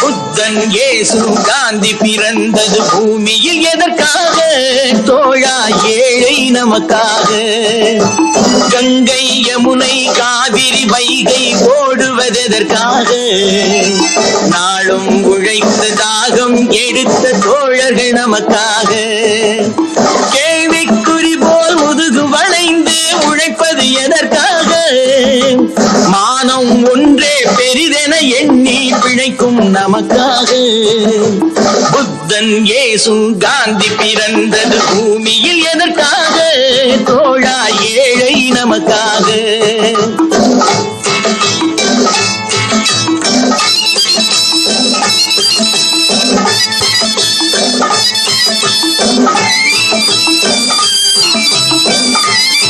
புத்தன் ஏசு காந்தி பிறந்தது பூமியில் எதற்காக? தோழா ஏழை நமக்காக. கங்கை யமுனை காவிரி வைகை போடுவதெதற்காக. நாளும் உழைத்த தாகம் எடுத்த தோழர்கள் நமக்காக. கேள்விக்கு மானம் ஒன்றே பெரிதென எண்ணி பிழைக்கும் நமக்காக. புத்தன் ஏசு காந்தி பிறந்தது பூமியில் எதற்காக? தோழா ஏழை நமக்காக.